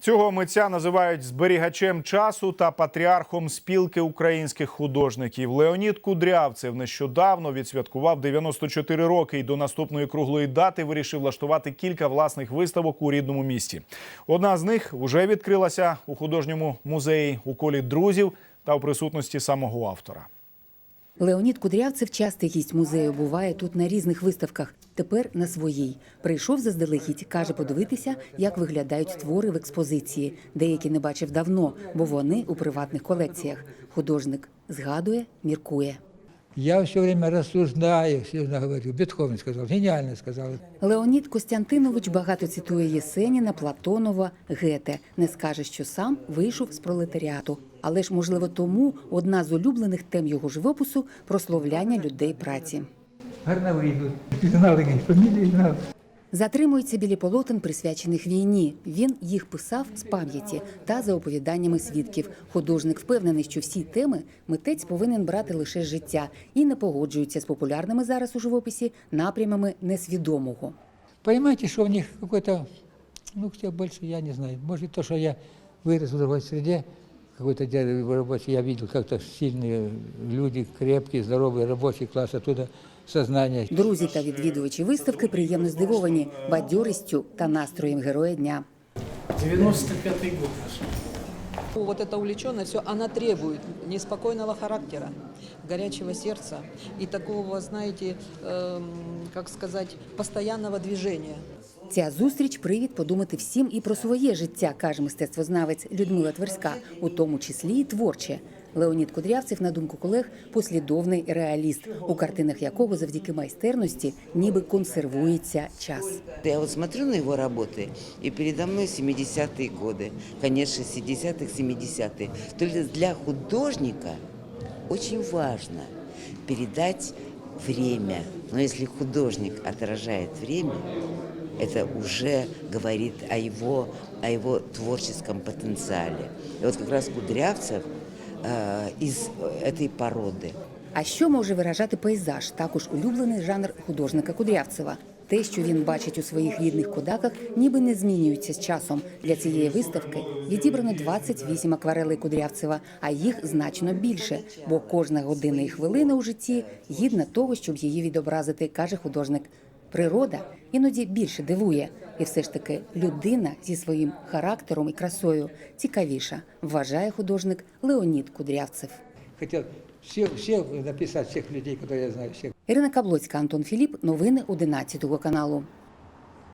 Цього митця називають зберігачем часу та патріархом спілки українських художників. Леонід Кудрявцев нещодавно відсвяткував 94 роки і до наступної круглої дати вирішив влаштувати кілька власних виставок у рідному місті. Одна з них вже відкрилася у художньому музеї у колі друзів та у присутності самого автора. Леонід Кудрявцев частий гість музею буває тут на різних виставках. Тепер на своїй прийшов заздалегідь, каже, подивитися, як виглядають твори в експозиції. Деякі не бачив давно, бо вони у приватних колекціях. Художник згадує, міркує. Я все время рассуждаю, все время говорю. Бетховен сказал, гениально сказал. Леонід Костянтинович багато цитує Єсеніна, Платонова, Гете. Не скаже, що сам вийшов з пролетаріату. Але ж, можливо, тому одна з улюблених тем його живопису прославляння людей праці. Гарно выйдут. Знал их фамилии, знал. Затримується біля полотен, присвячених війні. Він їх писав з пам'яті та за оповіданнями свідків. Художник впевнений, що всі теми митець повинен брати лише з життя і не погоджується з популярними зараз у живописі напрямами несвідомого. Понимаете, что у них какой-то, ну, хотя больше, я не знаю, может, то, что я вырос в другой среде, какой-то дядя в работе, я видел как-то сильные люди, крепкие, здоровые, рабочий класс, оттуда сознание. Друзі та відвідувачі виставки приємно здивовані бадьорістю та настроєм героя дня. 95-й год наш. Вот эта увлеченность, все, она требует неспокойного характера, горячего сердца и такого, знаете, эм, как сказать, постоянного движения. Ця зустріч привід подумати всім і про своє життя, каже мистецтвознавець Людмила Тверська, у тому числі і творче. Леонід Кудрявцев, на думку колег, послідовний реаліст, у картинах якого завдяки майстерності ніби консервується час. Я вот смотрю на его работы, и передо мной 70-е годы, конец 60-х, 70-е. То есть для художника очень важно передать время. Но если художник отражает время, это уже говорит о его, о его творческом потенциале. И вот как раз Кудрявцев э, из этой породы. А що може виражати пейзаж? Також улюблений жанр художника Кудрявцева. Те, що він бачить у своїх рідних кодаках, ніби не змінюється з часом. Для цієї виставки відібрано 28 акварелей Кудрявцева, а їх значно більше, бо кожна година і хвилина у житті гідна того, щоб її відобразити, каже художник. Природа іноді більше дивує, і все ж таки людина зі своїм характером і красою цікавіша, вважає художник Леонід Кудрявцев. Хотів все, все написати всіх людей, які я знаю, Всіх. Ірина Каблоцька, Антон Філіп. Новини 11 каналу.